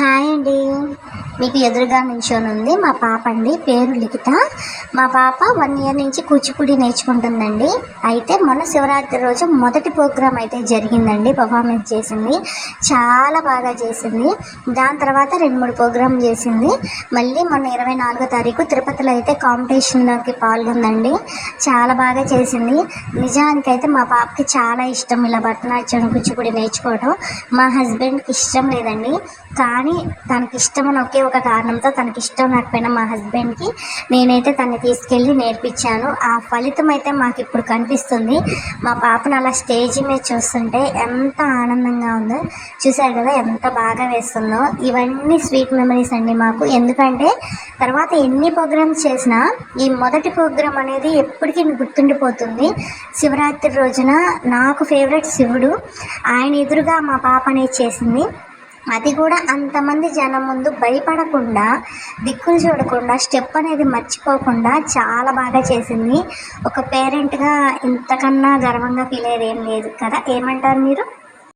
Hi అండి మీకు ఎదురుగా నించొని ఉంది మా పాప అండి పేరు లిఖిత. మా పాప వన్ ఇయర్ నుంచి కూచిపూడి నేర్చుకుంటుందండి. అయితే మొన్న శివరాత్రి రోజు మొదటి ప్రోగ్రామ్ అయితే జరిగిందండి పర్ఫార్మెన్స్ చేసింది. చాలా బాగా చేసింది. దాని తర్వాత రెండు మూడు ప్రోగ్రాం చేసింది. మళ్ళీ మొన్న ఇరవై నాలుగో తారీఖు తిరుపతిలో అయితే కాంపిటీషన్లోకి పాల్గొందండి. చాలా బాగా చేసింది. నిజానికైతే మా పాపకి చాలా ఇష్టం ఇలా భరతనాట్యం కూచిపూడి నేర్చుకోవడం మా హస్బెండ్కి ఇష్టం లేదండి. కానీ తనకి ఇష్టమని ఒకే ఒక కారణంతో తనకి ఇష్టం లేకపోయినా మా హస్బెండ్కి నేనైతే తనని తీసుకెళ్ళి నేర్పించాను. ఆ ఫలితం అయితే మాకు ఇప్పుడు కనిపిస్తుంది. మా పాపను అలా స్టేజ్ మీద చూస్తుంటే ఎంత ఆనందంగా ఉందో. చూసారు కదా ఎంత బాగా వేస్తుందో. ఇవన్నీ స్వీట్ మెమరీస్ అండి మాకు. ఎందుకంటే తర్వాత ఎన్ని ప్రోగ్రామ్స్ చేసినా ఈ మొదటి ప్రోగ్రామ్ అనేది ఎప్పటికీ గుర్తుండిపోతుంది. శివరాత్రి రోజున నాకు ఫేవరెట్ శివుడు. ఆయన ఎదురుగా మా పాప అనేది చేసింది. అది కూడా అంతమంది జనం ముందు భయపడకుండా దిక్కులు చూడకుండా స్టెప్ అనేది మర్చిపోకుండా చాలా బాగా చేసింది. ఒక పేరెంట్గా ఇంతకన్నా గర్వంగా ఫీల్ అయ్యేది ఏం లేదు కదా? ఏమంటారు మీరు?